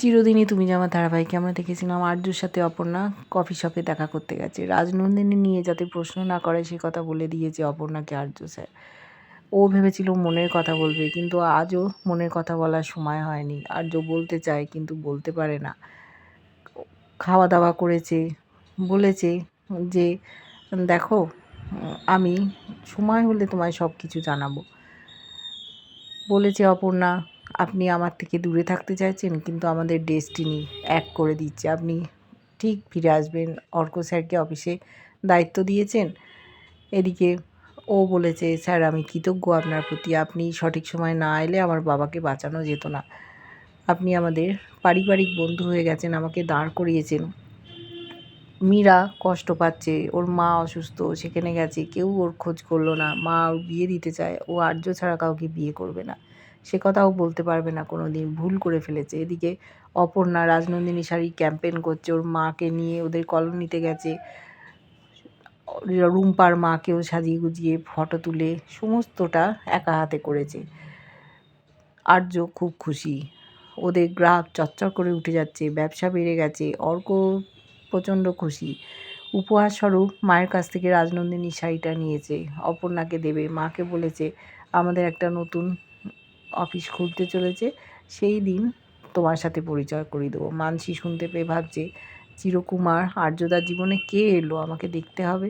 চিরদিনই তুমি যে আমার ধারাবাহিকে আমরা দেখেছিলাম, আর্যর সাথে অপর্ণা কফি শপে দেখা করতে গেছে। রাজনন্দিনী নিয়ে যাতে প্রশ্ন না করে, সে কথা বলে দিয়েছে অপর্ণাকে আর্য স্যার। ও ভেবেছিল মনের কথা বলবে, কিন্তু আজও মনের কথা বলার সময় হয়নি। আর্য বলতে চায়, কিন্তু বলতে পারে না। খাওয়া দাওয়া করেছে, বলেছে যে, দেখো, আমি সময় হলে তোমায় সব কিছু জানাব। বলেছে অপর্ণা আপনি আমার থেকে দূরে থাকতে চাইছেন, কিন্তু আমাদের ডেস্টিনি এক করে দিচ্ছে। আপনি ঠিক ফিরে আসবেন। অর্ক স্যারকে অফিসে দায়িত্ব দিয়েছেন। এদিকে ও বলেছে, স্যার, আমি কৃতজ্ঞ আপনার প্রতি। আপনি সঠিক সময় না এলে আমার বাবাকে বাঁচানো যেত না। আপনি আমাদের পারিবারিক বন্ধু হয়ে গেছেন, আমাকে দাঁড় করিয়েছেন। মীরা কষ্ট পাচ্ছে, ওর মা অসুস্থ, সেখানে গেছে। কেউ ওর খোঁজ করল না। মা ওর বিয়ে দিতে চায়। ও আর্য ছাড়া কাউকে বিয়ে করবে না। সে কথাও বলতে পারবে না কোনো দিন ভুল করে ফেলেছে। এদিকে অপর্ণা রাজনন্দিনী শাড়ি ক্যাম্পেন করছে। ওর মাকে নিয়ে ওদের কলোনিতে গেছে। রুম্পার মাকেও সাজিয়ে গুজিয়ে ফটো তুলে সমস্তটা একা হাতে করেছে। আর্য খুব খুশি। ওদের গ্রাহক চচ্চর করে উঠে যাচ্ছে। ব্যবসা বেড়ে গেছে। অর্ক প্রচণ্ড খুশি। উপহার স্বরূপ মায়ের কাছ থেকে রাজনন্দিনী শাড়িটা নিয়েছে। অপর্ণাকে দেবে। মাকে বলেছে, আমাদের একটা নতুন অফিস খুলতে চলেছে, সেই দিন তোমার সাথে পরিচয় করিয়ে দেবো। মানসি শুনতে পেয়ে ভাবছে, চিরকুমার, আর্যদার জীবনে কে এলো? আমাকে দেখতে হবে।